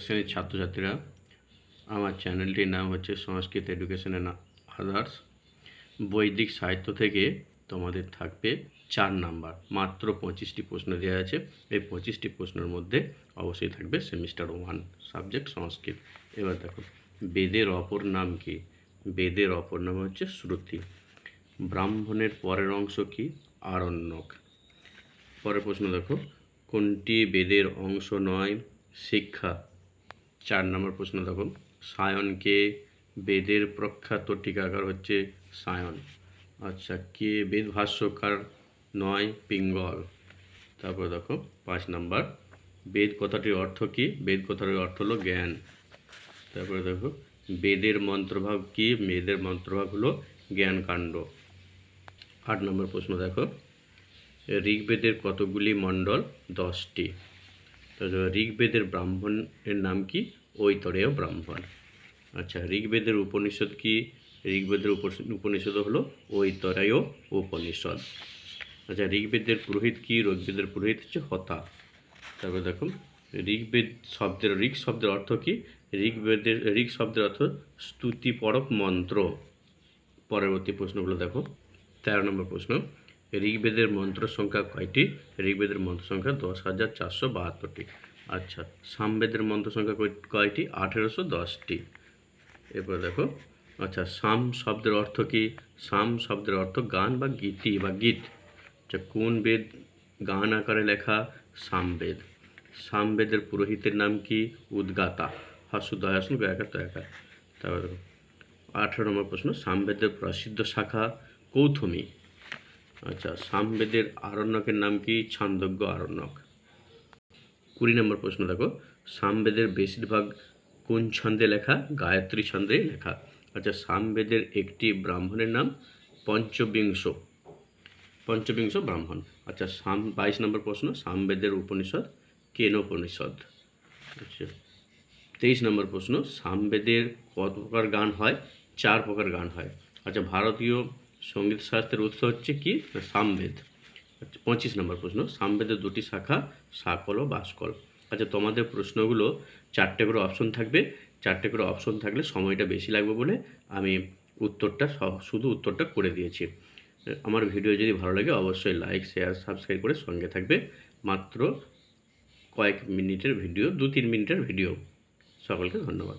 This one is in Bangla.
শ্রেণির ছাত্রছাত্রীরা আমার চ্যানেলটির নাম হচ্ছে সংস্কৃত এডুকেশন অ্যান্ড আদার্স। বৈদিক সাহিত্য থেকে তোমাদের থাকবে চার নাম্বার। মাত্র পঁচিশটি প্রশ্ন দেওয়া আছে। এই পঁচিশটি প্রশ্নের মধ্যে অবশ্যই থাকবে সেমিস্টার ওয়ান সাবজেক্ট সংস্কৃত। এবার দেখো, বেদের অপর নাম কি? বেদের অপর নাম হচ্ছে শ্রুতি। ব্রাহ্মণের পরের অংশ কি? আরণ্যক। পরের প্রশ্ন দেখো, কোনটি বেদের অংশ নয়? শিক্ষা। চার নম্বর প্রশ্ন দেখো সায়নকে বেদের প্রখ্যাত টিকাকার হচ্ছে সায়ন। আচ্ছা কে বেদ ভাষ্যকার নয়? পিঙ্গল। তারপর দেখো, পাঁচ নাম্বার। বেদ কথাটির অর্থ কি? বেদ কথাটির অর্থ হলো জ্ঞান। তারপরে দেখো, বেদের মন্ত্রভাগ কি? বেদের মন্ত্রভাগ হলো জ্ঞানকাণ্ড। আট নম্বর প্রশ্ন দেখো, ঋগ্বেদের কতগুলি মণ্ডল? দশটি। তো ঋগ্বেদের ব্রাহ্মণের নাম কি? ঐতরেয় ব্রাহ্মণ। আচ্ছা ঋগ্বেদের উপনিষদ কি? ঋগ্বেদের উপনিষদ হলো ঐতরেয় উপনিষদ। আচ্ছা ঋগ্বেদের পুরোহিত কি? ঋগ্বেদের পুরোহিত হচ্ছে হতা। তারপরে দেখুন, ঋগ্বেদ শব্দের, ঋগ শব্দের অর্থ কি? ঋগ্বেদের, ঋগ শব্দের অর্থ স্তুতিপরক মন্ত্র। পরবর্তী প্রশ্নগুলো দেখো। তেরো নম্বর প্রশ্ন। ঋগ্বেদের মন্ত্র সংখ্যা কয়টি? ঋগ্বেদের মন্ত্র সংখ্যা দশ হাজার চারশো বাহাত্তরটি। আচ্ছা সামবেদের মন্ত্র সংখ্যা কয়- কয়টি? আঠেরোশো দশটি। এরপর দেখো আচ্ছা সাম শব্দের অর্থ কি? সাম শব্দের অর্থ গান বা গীতি বা গীত। আচ্ছা কোন বেদ গান আকারে লেখা? সামবেদ। সামবেদের পুরোহিতের নাম কি? উদ্গাতা। হাসু দয়াসন গয়াকা তয়াকা তারপর দেখো, আঠারো নম্বর প্রশ্ন, সামবেদের প্রসিদ্ধ শাখা কৌথমি। আচ্ছা সামবেদের আরণ্যকের নাম কি? ছান্দজ্ঞ আরণ্যক। কুড়ি নম্বর প্রশ্ন দেখো। সামবেদের বেশিরভাগ কোন ছন্দে লেখা? গায়ত্রী ছন্দে লেখা। আচ্ছা সামবেদের একটি ব্রাহ্মণের নাম পঞ্চবিংশ। পঞ্চবিংশ ব্রাহ্মণ। আচ্ছা সাম, বাইশ নম্বর প্রশ্ন, সামবেদের উপনিষদ, কেন উপনিষদ? আচ্ছা তেইশ নম্বর প্রশ্ন, সামবেদের কত প্রকার গান হয়? চার প্রকার গান হয়। আচ্ছা ভারতীয় সংগীত শাস্ত্রের উৎস হচ্ছে কি? সামবেদ। আচ্ছা পঁচিশ নম্বর প্রশ্ন। সামবেদের দুটি শাখা, সাকল ও বাসকল। আচ্ছা তোমাদের প্রশ্নগুলো চারটে করে অপশন থাকবে। চারটে করে অপশন থাকলে সময়টা বেশি লাগবে বলে আমি উত্তরটা শুধু উত্তরটা করে দিয়েছি। আমার ভিডিও যদি ভালো লাগে অবশ্যই লাইক শেয়ার সাবস্ক্রাইব করে সঙ্গে থাকবে। মাত্র কয়েক মিনিটের ভিডিও দু তিন মিনিটের ভিডিও। সকলকে ধন্যবাদ।